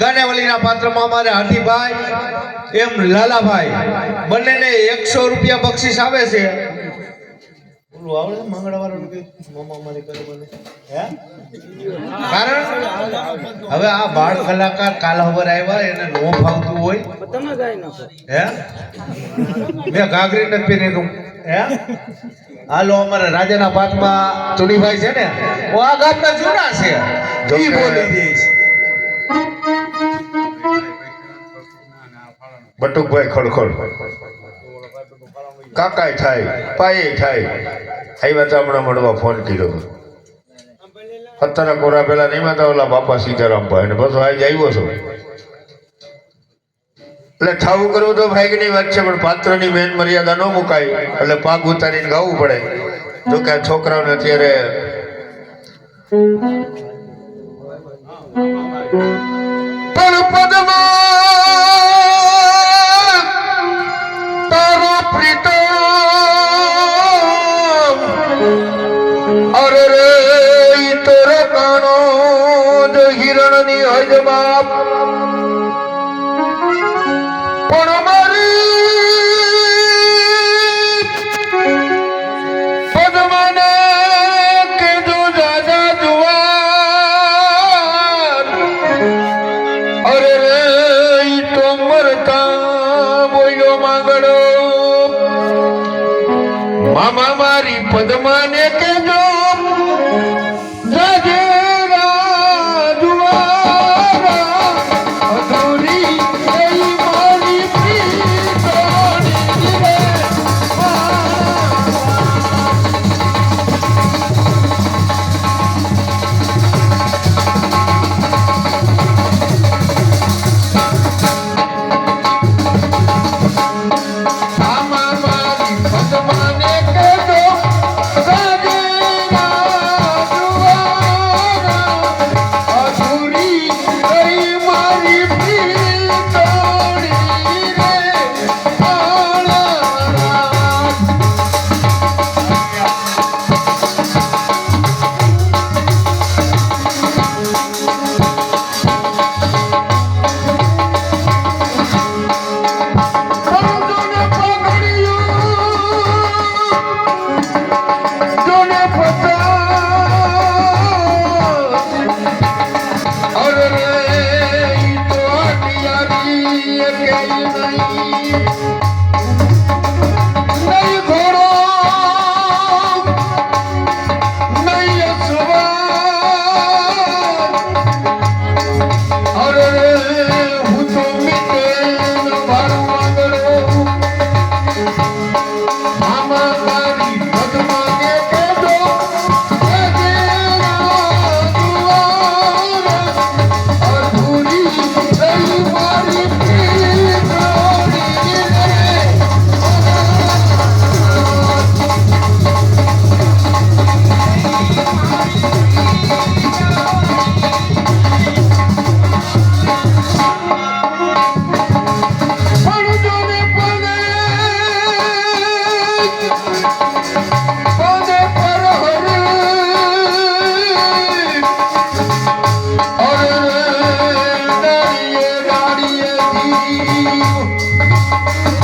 ગાનેવલીના પાત્રમાં અમારે હાથીભાઈ એમ લાલાભાઈ બંનેને એકસો રૂપિયા બક્ષિસ આવે છે. ઓલું આવડે છે મંગળવારનું કે મામા મારી કરે મને? હે? કારણ હવે આ બાળ કલાકાર કાલ ખબર આવ્યા એને નો ફાવતું હોય. તમે ગાઈ નાખો હે? મેં ઘાઘરી નથી પહેરી દઉં હે? હાલો અમારે રાજાના પાકમાં ચુડીભાઈ છે ને હું આ ગામના જૂના છે. ઈ બોલી દઈશ બટુકભાઈ ખડખડ. કાકાય થાય, પાયે થાય. આવ્યા તો હમણાં મળવા ફોન કર્યો. અત્યારે કોરા પેલા નહીં માતા, ઓલા બાપા સીતારામ ભાઈ ને બસ આજે આવ્યો છો. એટલે થાવું કરવું તો ભાઈની વાત છે, પણ પાત્રની મેન મર્યાદા ન મુકાય. એટલે પાક ઉતારીને ગાવું પડે. જો કે છોકરાઓને અત્યારે પણ પદમાં મામા મારી પદ્માને Música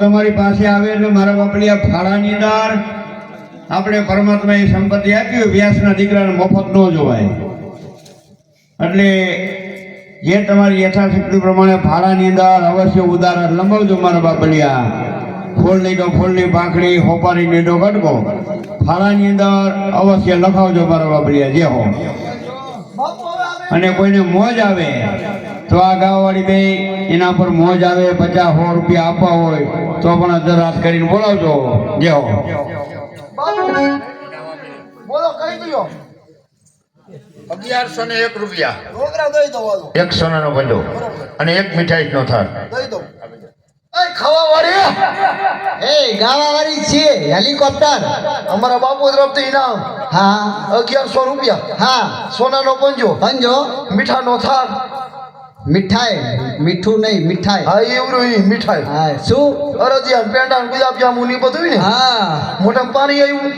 તમારી પાસે આવે એટલે મારા બાપલિયા ફાળાની અંદર આપણે પરમાત્માએ સંપત્તિ આપી વ્યાસના દીકરાને મફત ન જોવાય. એટલે જે તમારી યથાશક્તિ પ્રમાણે ફાળાની અંદર અવશ્ય ઉદાહરણ લંબાવજો મારા બાપડિયા ફોલની તો ફોલની પાંખડી હોપારી નીડો કટકો ફાળાની અંદર અવશ્ય લખાવજો મારા બાપડિયા જે હો. અને કોઈને મોજ આવે તો આ ગામવાળી બે એના પર મોજ આવે પચાસ સો રૂપિયા આપવા હોય તો પણ અધરાત કરીને બોલાવજો. જે હો. બોલો કઈ દયો અગિયારસો ને એક રૂપિયા. છોકરા સોના નો એક પંજો અને એક મીઠાઈ નો થાળ. દઈ દો. એ ખાવા વાળી એ ગાવા વાળી છે હેલિકોપ્ટર. અમારા બાપુ તરફથી ઇનામ. હા. અગિયારસો રૂપિયા. હા. સોનાનો પંજો. પંજો. મીઠાનો થાળ. મીઠાઈ મીઠું નહીં મીઠાઈ. હા એવું રહી મીઠાઈ. હા શું? અરજીયા પેંડા ગુલાબ જાંબુ ની બધું ને? હા. મોટા પાણી આવ્યું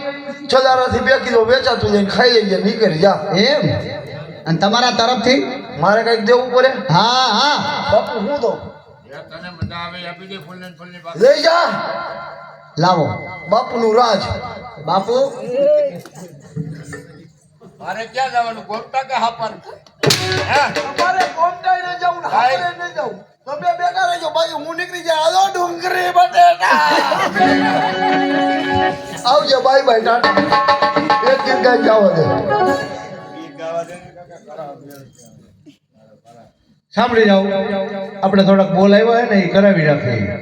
ચલારાથી બે કિલો વેચાતું જઈને ખાઈ લઈએ નીકળી જા. એમ? અને તમારા તરફથી? મારે કંઈક દેવું પડે? હા હા. બાપુ હું દો લઈ જા. લાવો. બાપુનું રાજ. બાપુ? મારે ક્યાં જવાનું? ગોપટા કે હાપર અમારે કોમટાઈ ન જાઉં હારે ન જાઉં તમે બેઠા રહેજો ભાઈ હું નીકળી જાય. હાલો ડુંગરી બટેટા. આવજો બાય બાય ટાટા. એક ગીત ગાઈ જાવ દે. સાંભળી જાઓ. આપણે થોડાક બોલ આવ્યા ને એ કરાવી રાખીએ.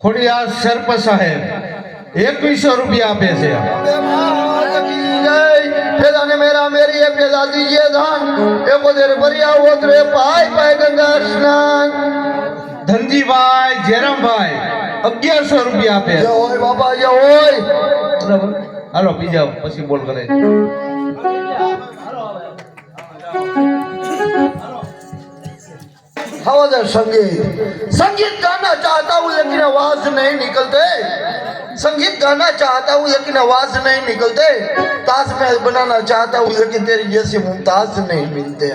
ખોડી આ સરપંચ સાહેબ. એકવીસો રૂપિયા આપે છે પેલા ને મેરા મેરી એ પેલા દીજે ધાન એ બોધેર ભર્યા ઓતરે પાય પાય ગંગા સ્નાન ધનજીભાઈ જયરામભાઈ અગિયારસો રૂપિયા આપે જય હોય બાબા જય હોય બરાબર હાલો બીજા પછી બોલ કરે हवादार संगीत संगीत गाना चाहता हूँ लेकिन आवाज नहीं निकलते संगीत गाना चाहता हूँ लेकिन आवाज नहीं निकलते ताजमहल बनाना चाहता हूँ लेकिन तेरी जैसी मुमताज नहीं मिलते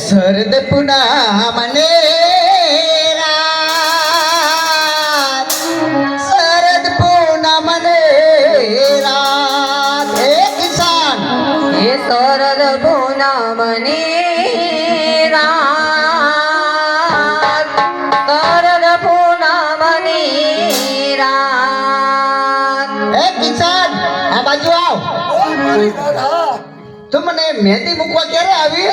शरद पुना मने शरद पुना मने તું મને મહેંદી મૂકવા ક્યારે આવી?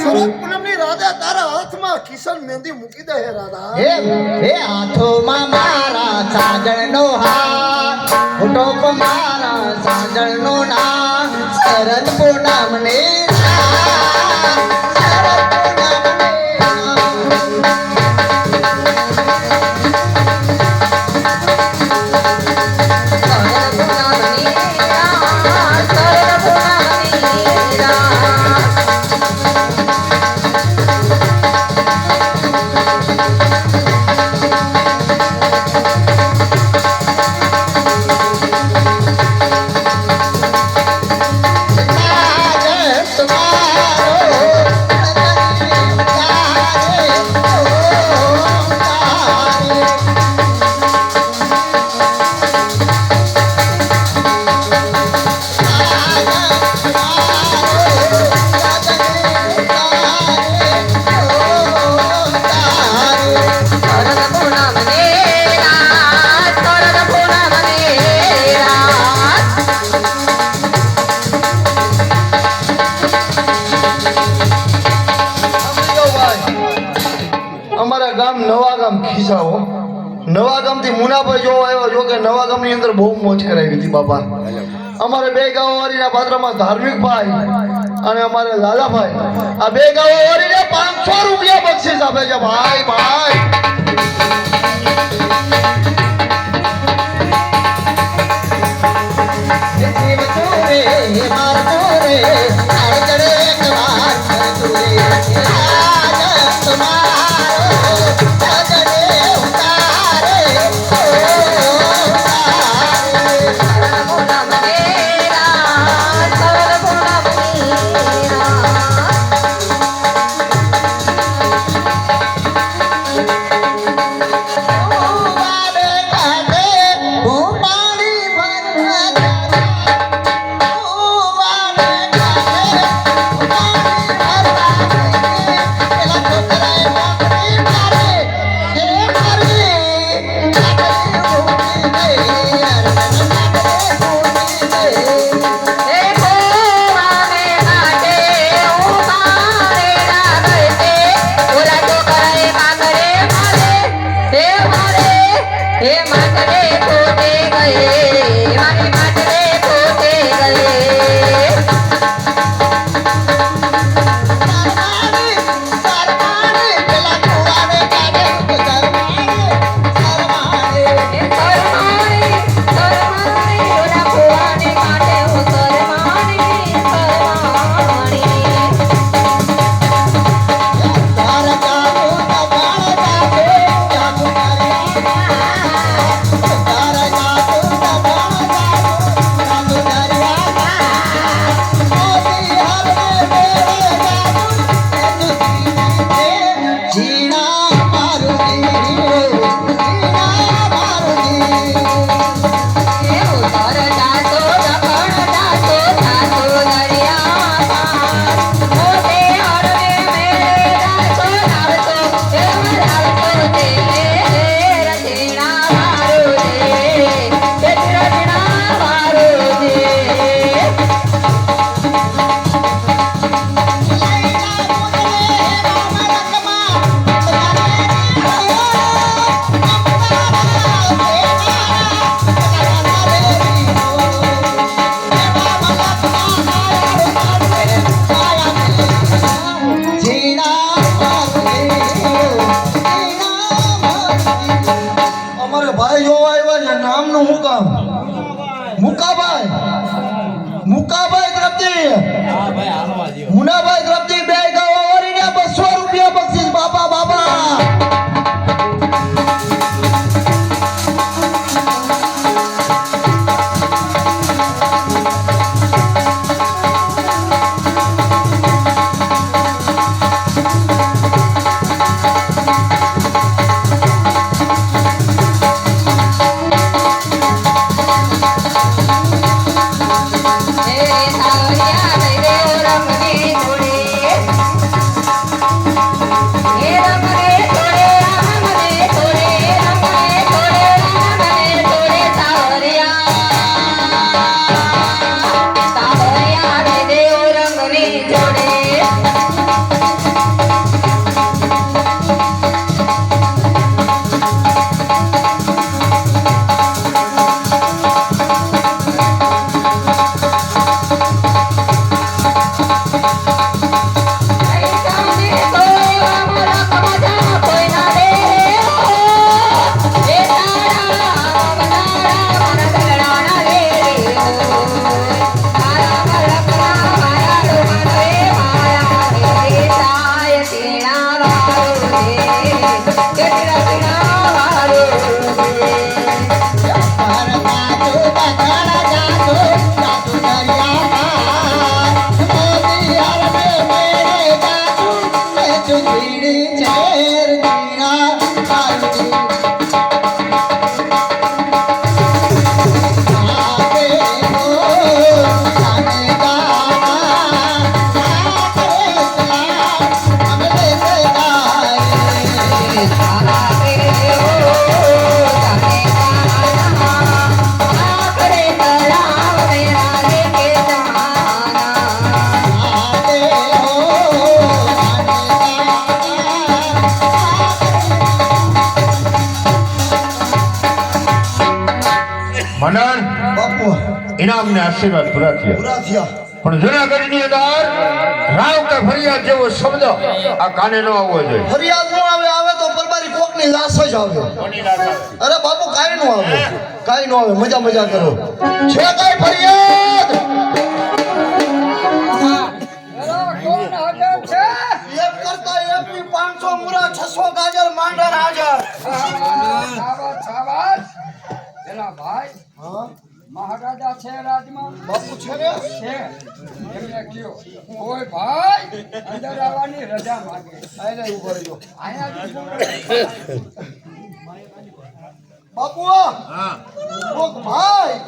શરદ પૂનમની રાધા તારા હાથમાં કિશન મહેંદી મૂકી દે હે રાધા હે હે હાથોમાં મારા સાજણનો હાથ ફોટો મારા સાજણનો નામ શરદ પૂનમને રાત, સાજણ ખીસાઓ નવા ગામથી મુનાભાઈ જોવા આવ્યો, જો કે નવા ગામની અંદર બહુ મોજ કરાવી હતી બાપા. અમારે બે ગામો વાળીના પાત્રમાં ધાર્મિક ભાઈ અને અમારે લાલાભાઈ. આ બે ગામો વાળીને પાંચસો રૂપિયા બક્ષીસ આપે છે. ભાઈ ભાઈ. શિવ ચોરે મુનાભાઈ આશીર્વાદ પૂરા થયા પૂરા થયા પણ જુનાગઢની અંદર રાવ કે ફરિયાદ જેવો શબ્દ આ કાને ન આવવો જોઈએ. ફરિયાદ નો આવે આવે તો પરબારી કોકની લાશ જ આવે? અરે બાપુ કાઈ નો આવે. કાઈ નો આવે. મજા મજા કરો. છે કઈ ફરિયાદ? કોઈ ભાઈ અંદર આવવાની રજા માંગે. આઈને ઊભો રહ્યો બાપુ કોક ભાઈ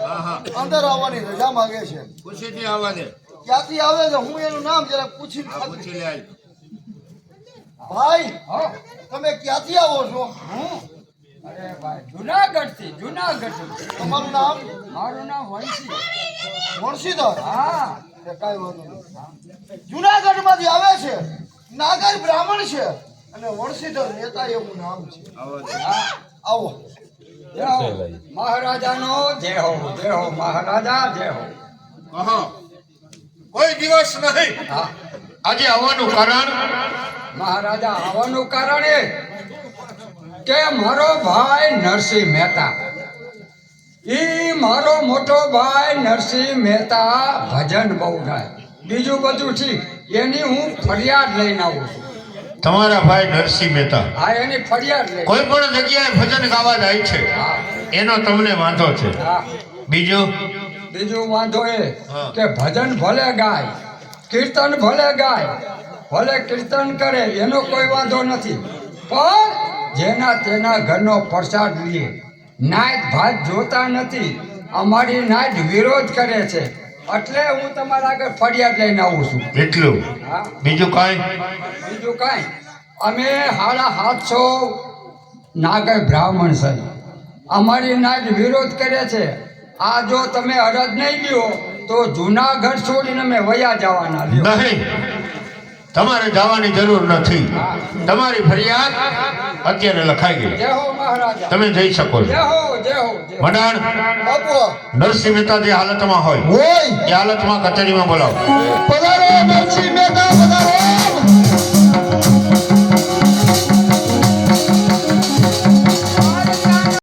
અંદર આવવાની રજા માંગે છે. ખુશીથી આવવા દે ક્યાંથી આવે છે? હું એનું નામ જરા પૂછી પૂછી લે ભાઈ હો તમે ક્યાંથી આવો છો? હું અરે ભાઈ જુનાગઢથી જુનાગઢ તમારું નામ? મારું નામ વંશી વંશીધર? હા. જુનાગઢમાંથી આવે છે નાગર બ્રાહ્મણ છે અને વણસીધર નેતા એવું નામ છે. આવો મહારાજા નો મહારાજાનો જય હો જય હો મહારાજા જય હો. કોઈ દિવસ નહીં. હા. આજે આવવાનું કારણ? મહારાજા આવવાનું કારણ એ કે મારો ભાઈ નરસિંહ મહેતા ઈ મારો મોટો ભાઈ નરસિંહ મહેતા ભજન બહુ ગાય બીજું બધું ઠીક. એની હું ફરિયાદ લઈને આવું છું. તમારા ભાઈ નરસિંહ મહેતા. હા એની ફરિયાદ લઈ કોઈ પણ જગ્યાએ ભજન ગાવા જાય છે એનો તમને વાંધો છે. બીજો? બીજું વાંધો એ કે ભજન ભલે ગાય કીર્તન ભલે ગાય ભલે કીર્તન કરે એનો કોઈ વાંધો નથી. પણ જેના તેના ઘરનો પ્રસાદ લે નાયત ભાત જોતા નથી. અમારી નાયત વિરોધ કરે છે. એટલે હું તમારા આગળ ફરિયાદ લઈને આવું છું. એટલું? બીજું કાંઈ? બીજું કાંઈ. અમે સાડા હાથસો નાગર બ્રાહ્મણ છે અમારી નાટ વિરોધ કરે છે. આ જો તમે અરજ નહીં લ્યો તો જૂનાગઢ છોડીને અમે વયા જવાના લ્યો. નહીં. તમારે જવાની જરૂર નથી. તમારી ફરિયાદ અત્યારે લખાઈ ગઈ. તમે જઈ શકો છો. બાપુ નરસિંહ મહેતા જે હાલતમાં હોય એ હાલતમાં કચેરીમાં બોલાવો. પધારો.